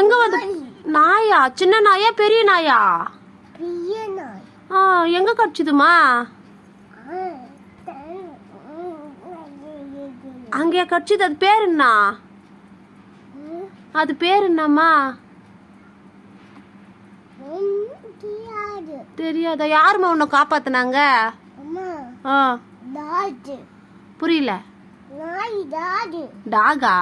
எங்க வந்து நாயா? சின்ன நாயா பெரிய நாயா? ஆ எங்க கடிச்சுதுமா அங்கேயா கடிச்சுது? அது பேர் என்ன? அது பேர் என்னம்மா? தெரியாது? யாரும்மா உன்னை காப்பாத்துனாங்க? புரியல. டாகா.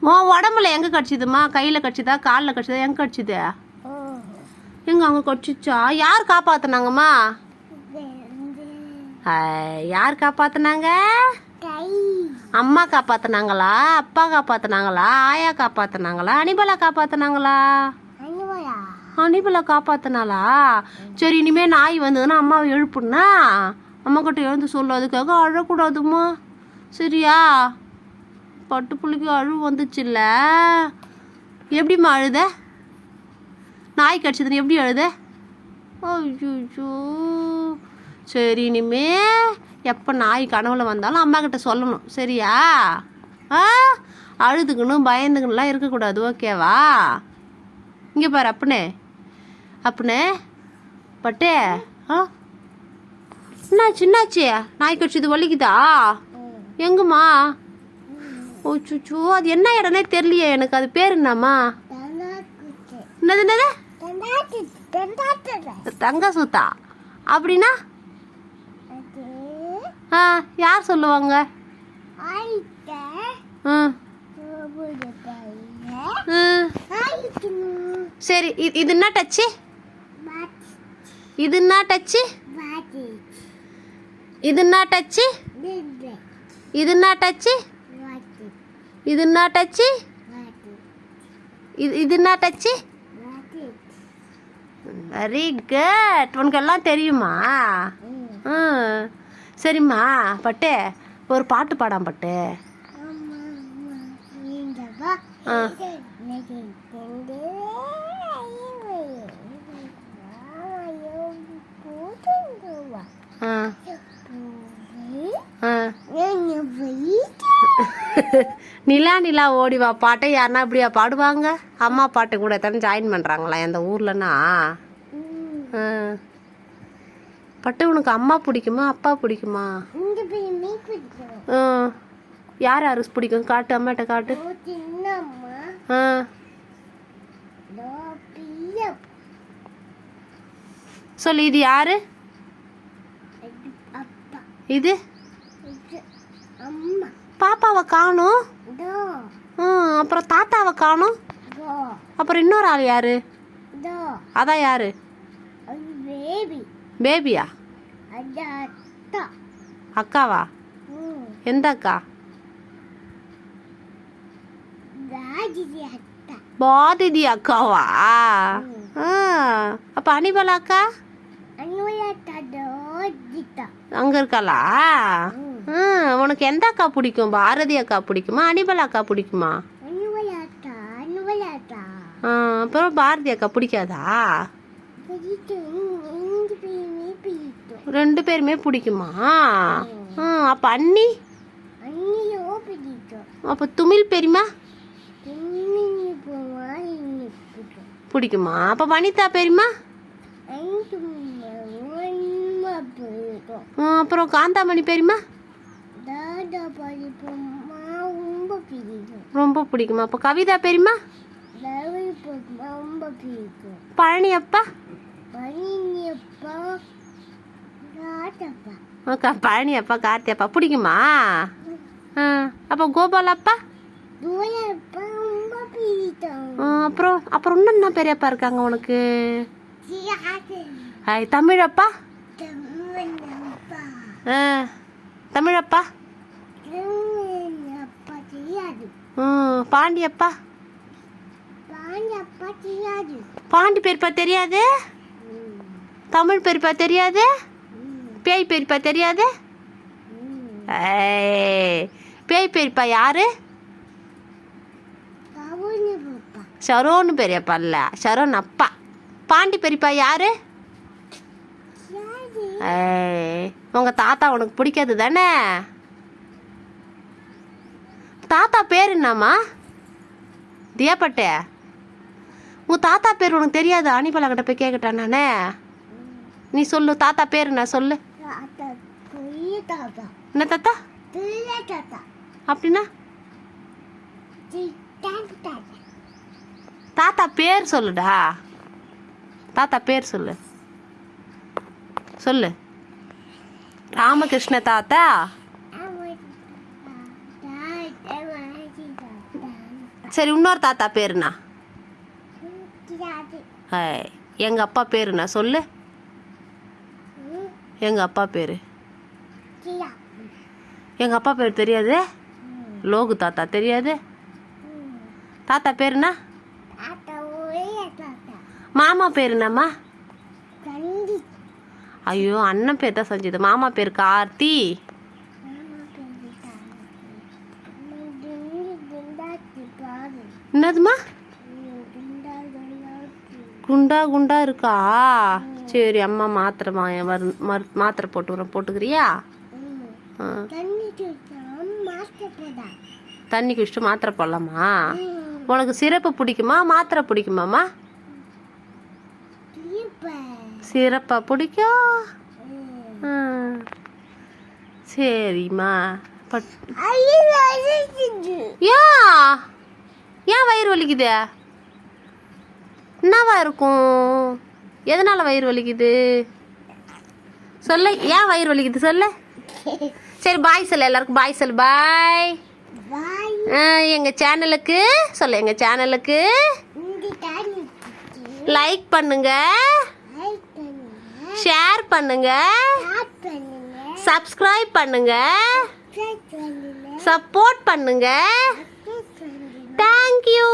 உன் உடம்புல எங்க கடிச்சுதுமா கையில கடிச்சுதா? காலில் கடிச்சுதா? எங்க கடிச்சுது. எங்க அங்க கடிச்சிச்சா? யார் காப்பாத்துனாங்கம்மா? யார் காப்பாத்துனாங்க? அம்மா காப்பாத்துனாங்களா? அப்பா காப்பாத்துனாங்களா? ஆயா காப்பாத்துனாங்களா? அனிபலா காப்பாத்துனாங்களா? அன்பலா? காப்பாத்துனாளா? சரி இனிமே நாய் வந்ததுன்னா அம்மாவை எழுப்புனா அம்மா கிட்ட எழுந்து சொல்லு அதுக்காக அழக்கூடாதும்மா. சரியா? பட்டு புள்ளிக்கு அழு வந்துச்சுல்ல. எப்படிம்மா அழுத? நாய் கடிச்சதுன்னு எப்படி அழுத? ஐயோ சரி இனிமே எப்போ நாய் கனவுல வந்தாலும் அம்மா கிட்ட சொல்லணும். சரியா? ஆ? அழுதுக்கணும் பயந்துக்கணும்லாம் இருக்கக்கூடாது. ஓகேவா? இங்கே பாரு அப்பனே. அப்பனே. பட்டே. ஆ? என்னாச்சு என்னாச்சு? நாய் கடிச்சது வலிக்குதா? எங்கம்மா? ஓ சுச்சோ அது என்ன இடம்னே தெரியலையே எனக்கு. அது பேர் என்னம்மா. என்னது என்னது. தங்க சுத்தா அப்படின்னா? ஆ யார் சொல்லுவாங்க? சரி இது என்ன டச்சு? இது என்ன டச்சு? இது என்ன டச்சு? இது என்ன டச்சு? இது என்ன டச்சு? இது இது என்ன டச்சு? வெரி குட் உனக்கு எல்லாம் தெரியுமா? ம் சரிம்மா பட்டு. ஒரு பாட்டு பாடாம் பட்டு. ஆ. எனக்கு தெண்டு போட்டுங்க ஆ போய் ஆ என்ன போய் நிலா நிலா ஓடி வா பாட்டை யாருன்னா இப்படியா பாடுவாங்க? அம்மா பாட்டு கூட தானே ஜாயின் பண்ணுறாங்களா எந்த ஊர்லன்னா. பட்டு உனக்கு அம்மா பிடிக்குமா அப்பா பிடிக்குமா. யார் யாரு பிடிக்கும்? காட்டு அம்மாட்ட காட்டு. ஆ. சொல்லு இது யாரு? இது அம்மா. பாப்பாவை காணும். அப்புறம் தாத்தாவை காணும். அப்புறம் இன்னொரு ஆள் யாரு? அதான் யாரு? பேபியா அக்காவா? எந்த அக்கா? பாதிதி அக்காவா? அப்ப அனிபலா அக்கா? அங்க இருக்காளா? உனக்கு எந்த அக்கா பிடிக்கும்? பாரதி அக்கா பிடிக்குமா? அனிபலா அக்கா பிடிக்குமா? அப்புறம் பாரதி அக்கா பிடிக்காதா? ரெண்டு பேருமே பிடிக்குமா? அப்ப அண்ணி? அப்ப துமிழ் பெரியமா பிடிக்கும். அப்ப வனிதா பெரியமா அப்புறம் காந்தாமணி பெரியமா ரொம்ப பிடிக்கும். ரொம்ப பிடிக்குமா? அப்ப கவிதா பெரியமா ரொம்ப பிடிக்கும். பழனி அப்பா பனியப்பா ராட்டப்பா அக்கா பழனி அப்பா கார்த்தி அப்பா பிடிக்குமா அப்ப கோபால் அப்பா அப்புறம் அப்புறம் இன்னும் என்ன பெரியப்பா இருக்காங்க உனக்கு? ஹாய் தமிழப்பா. ஆ. தமிழப்பா? பாண்டியப்பா? பாண்டி பெரியப்பா தெரியாது? தமிழ் பெரியப்பா தெரியாது? பேய் பெரியப்பா தெரியாது? பேய் பெரியப்பா யாரு? ஷரோன்னு பெரியப்பா இல்லை? ஷரோன் அப்பா. பாண்டி பெரியப்பா யாரு? யாரு? ஏய், உங்க தாத்தா உனக்கு பிடிக்காது தானே? தாத்தா பேர் என்னம்மா? தியாப்பட்டே. உங்கள் தாத்தா பேர் உனக்கு தெரியாது? அனிபலா கிட்ட போய் கேட்கட்டேன் நானே? நீ சொல்லு தாத்தா பேர் என்ன சொல்லு. என்ன தாத்தா? அப்படின்னா? தாத்தா பேர் சொல்லுடா. தாத்தா பேர் சொல்லு. சொல்லு. ராமகிருஷ்ண தாத்தா? சரி இன்னொரு தாத்தா பேருண்ணா? எங்கள் அப்பா பேருண்ணா? சொல்லு. எங்கள் அப்பா பேர்? எங்கள் அப்பா பேர் தெரியாது? லோகு தாத்தா தெரியாது? தாத்தா பேருண்ணா? மாமா பேர் ஐயோ அண்ணன் பேர் தான் செஞ்சது மாமா பேர் கார்த்தி. என்னதுமா குண்டா குண்டா இருக்கா? சரி அம்மா மாத்திரை மாத்திரை போட்டு வரேன் போட்டுக்கிறியா. தண்ணி குடிச்சிட்டு மாத்திரை போடலாமா? உனக்கு சிறப்பு பிடிக்குமா? மாத்திரை பிடிக்குமாம்மா? சிறப்பா பிடிக்கும். சரிம்மா. பட் ஏன் ஏன் வயிறு வலிக்குது? என்னவா இருக்கும்? எதனால வயிறு வலிக்குது? சொல்லு. ஏன் வயிறு வலிக்குது சொல்லு. சரி பாய் சொல்லு எல்லாருக்கும். பாய் சொல்லு. பாய் எங்கள் சேனலுக்கு சொல்லு. எங்கள் சேனலுக்கு லைக் பண்ணுங்க. ஷேர் பண்ணுங்க. சப்ஸ்கிரைப் பண்ணுங்க. சப்போர்ட் பண்ணுங்க. தேங்க்யூ